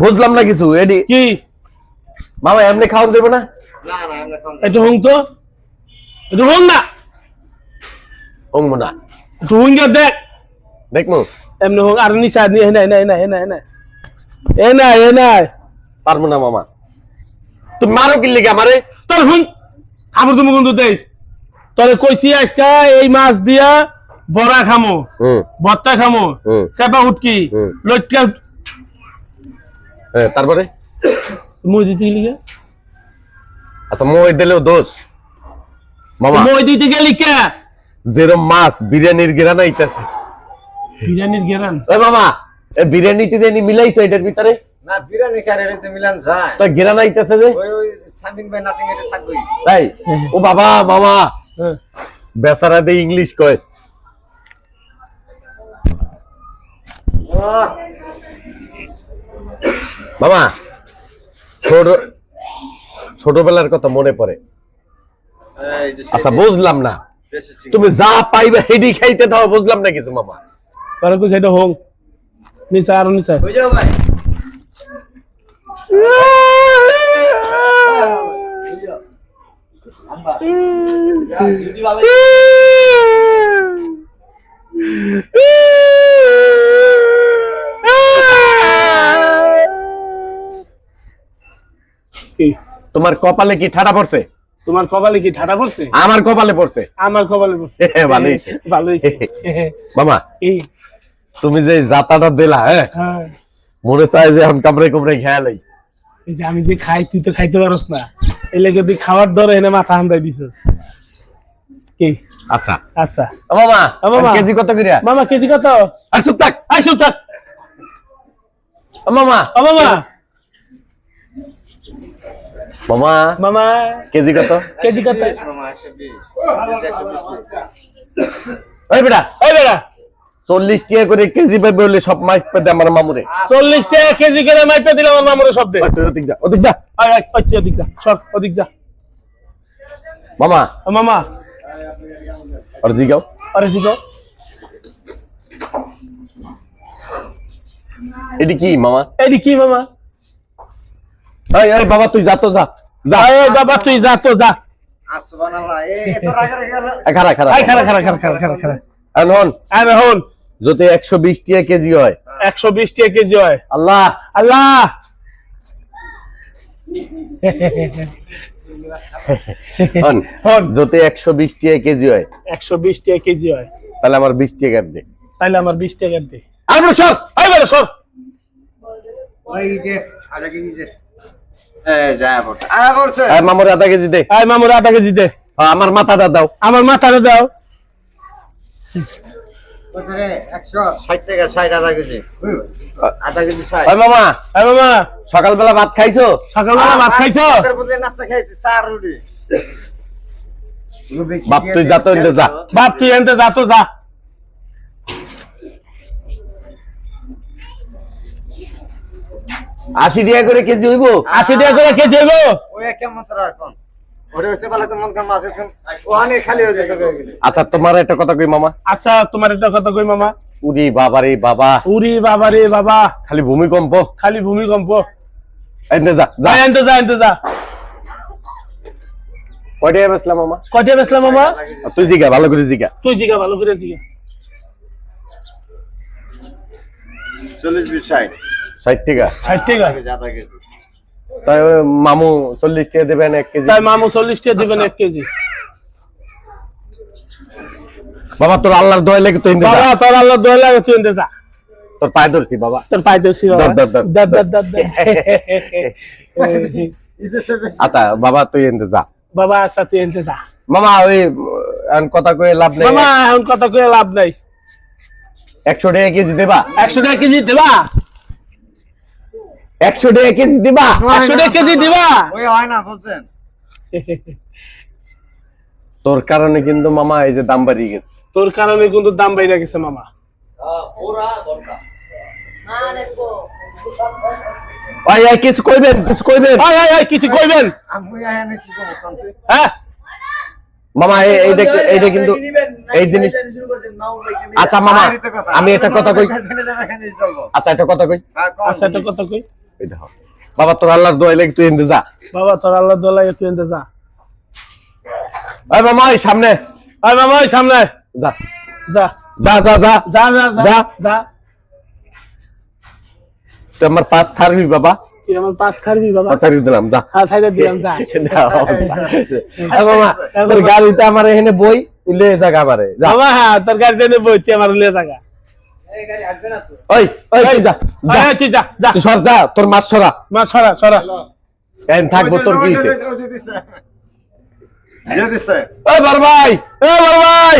বুঝলাম না কিছু এডি কি? মামা এমনি খাওয়ান দেবো না? একটু হুং তো। একটু হুং না। অঙ্গ না একটু হুং দেখ। দেখমু এমনি হুং আর নিচা নিয়ে হেনা হেনা হেনা হেনা হেনা হেনা হেনা পারব না মামা। তুমি মারো কি লিখে আমারে? তোর হুং খাব তুমি কিন্তু দেখ তোরে কইছি আজকা এই মাছ দিয়া বড়া খামো হুম ভর্তা খামো চেপা উটকি লটকা তারপরে মই দিতে গেলি আচ্ছা মই দিলেও দোষ। মামা। মই দিতে গেলি কে? যেরম মাছ বিরিয়ানির গেরা নাইতেছে বিরিয়ানির গেরান ওই মামা এ বিরিয়ানি টিরিয়ানি মিলাইছো এটার ভিতরে না বিরিয়ানি মিলান যায়। তো গেরা নাইতেছে যে ওই ওই সামিন ভাই নাতিং এটা থাকবেই তাই ও বাবা মামা। বেচারা দিয়ে ইংলিশ কয়। মামা ছোট ছোটবেলার কথা মনে পড়ে। আচ্ছা বুঝলাম না। তুমি যা পাইবে হেডি খাইতে দাও বুঝলাম না কিছু মামা। তোরে কইছে এটা হুং নিচা আর নিচা। হয়ে যাও ভাই। তোমার কপালে কি ঠাডা পড়ছে? তোমার কপালে কি ঠাটা পড়ছে? আমার কপালে পড়ছে। আমার কপালে পড়ছে। ভালো হয়েছে। ভালো হয়েছে। মামা তুমি যে যাতাটা দিলা হ্যাঁ? হ্যাঁ। মনে চায় যে এখন কামড়ে কুমড়ে খেয়াল এই যে আমি যে খাই তুই তো খাইতে পারস না। লেগে তুই খাওয়ার ধরে এনে মাথা হান্দাই দিছিস। কি? আচ্ছা। আচ্ছা। ও মামা ও মামা। কেজি কত করিয়া? মামা কেজি কত? আর চুপ থাক। আই শুন থাক। ও মামা। ও মামা। মামা মামা কেজি কত? কেজি কত। ওই বেটা ওই বেড়া চল্লিশ টাকা করে কেজি পাবে বলে সব মাছ পেতে আমার মামুরে। চল্লিশ টাকা কেজি করে মাইপে দিলাম আমার শব্দে ওই তুই ওদিক যা ওদিক যা। ওদিক যা সর ওদিক যা। মামা মামা। আর জিগাও। আরে শিখো এটি কি মামা? এডি কি মামা? এই এই বাবা তুই যা তো যা। যা। আয় বাবা তুই যা তো যা। এই যদি একশো বিশ টাকা কেজি হয়। একশো বিশ টাকা কেজি হয়। আল্লাহ। আল্লাহ। যদি একশো বিশ টাকা কেজি হয়। একশো বিশ কেজি হয়। তাহলে আমার বিশ টাকা দে। তাইলে আমার বিশ টাকা দে। আমরা সর। ওই যে, আধা মামুর আধা কেজি দে। মামুর আধা কেজি দে। আমার মাথাটা দাও। আমার মাথাটা দাও। সকালবেলা ভাত খাইছো? সকালবেলা ভাত খাইছো। বাপ তুই যা তো এনতে যা। বাপ তুই এনতে যা তো যা। আশি টাকা করে কেজি হইবো? আশি টাকা করে কেজি হইব? ওই কেমন তোরা এখন? ওরে হইতে পারলে তো মন কাম আছে? এখন। ওখানে খালি হয়ে যেত আচ্ছা তোমার একটা কথা কই মামা? আচ্ছা তোমার একটা কথা কই মামা? উরি বাবা রে বাবা। উরি বাবা রে বাবা। খালি ভূমিকম্প। খালি ভূমিকম্প। এনতে যা যা। যা এনতে যা এনতে যা। কয় টাকা মামা? কয়টা বেসলাম মামা? তুই জিগা ভালো করে জিগা। তুই জিগা ভালো করে জিগা। চল্লিশ বিশ ষাট। ষাট টাকা। ষাট টাকা? আধা কেজি, আধা কেজি। তাই মামু চল্লিশ টাকা দেবেন এক কেজি। তাই মামু চল্লিশ টাকা দিবেন এক কেজি। বাবা তোর আল্লাহর দোয়া লেগে তুই বাবা তোর আল্লাহ দোয়া লাগে তুই যা। তোর পায়ে ধরছি বাবা। তোর পাইতে ছিল ধর, ধর, ধর। দাদ দাদ দাদ ইদেশে বেশি। আচ্ছা বাবা তুই এনতে যা। বাবা আচ্ছা তুই এনতে যা। মামা ওই এখন কথা কয়ে লাভ নেই। মামা এখন কথা কয়ে লাভ নাই। একশো টাকা কেজি দেবা। একশো টাকা কেজি দিবা? একশো টাকা কেজি দিবা? একশো টাকা কেজি দিবা? ওই হয় না বলছেন। তোর কারণে কিন্তু মামা এই যে দাম বাড়িয়ে গেছে। তোর কারণে কিন্তু দাম বাইরে গেছে মামা। কিছু কইবেন কিছু কিছু? হ্যাঁ? মামা এই- এইটা এইটা কিন্তু এই জিনিস আচ্ছা মামা আমি এটা কথা কই? আচ্ছা এটা কথা কই? আচ্ছা একটা কথা কই? বাবা তোর আল্লাহর দোয়া লাগে তুই এনতে যা। বাবা তোর আল্লাহ দোলাই তুই এনতে যা। ওই মামা এই সামনে। আয় মামা সামনে। যা। যা। যা যা যা। যা যা যা। যা। যা। তুই আমার পাঁচ ছাড়বি বাবা। আমার পাঁচ বাবা। দিলাম যা। হ্যাঁ সাইডে দিলাম যা। না, অবস্থা। এই মামা তোর গাড়িতে আমার এখানে বই লে জায়গা আমারে বাবা হ্যাঁ তোর গাড়িতে নেব তুই আমার লিয়ে জায়গা ওই ওই যা যা। যা সর যা তোর মাছ সরা। মাছ সরা সরা। এন থাকব তোর কি? দিছে। ওই বড় ভাই ওই বড় ভাই।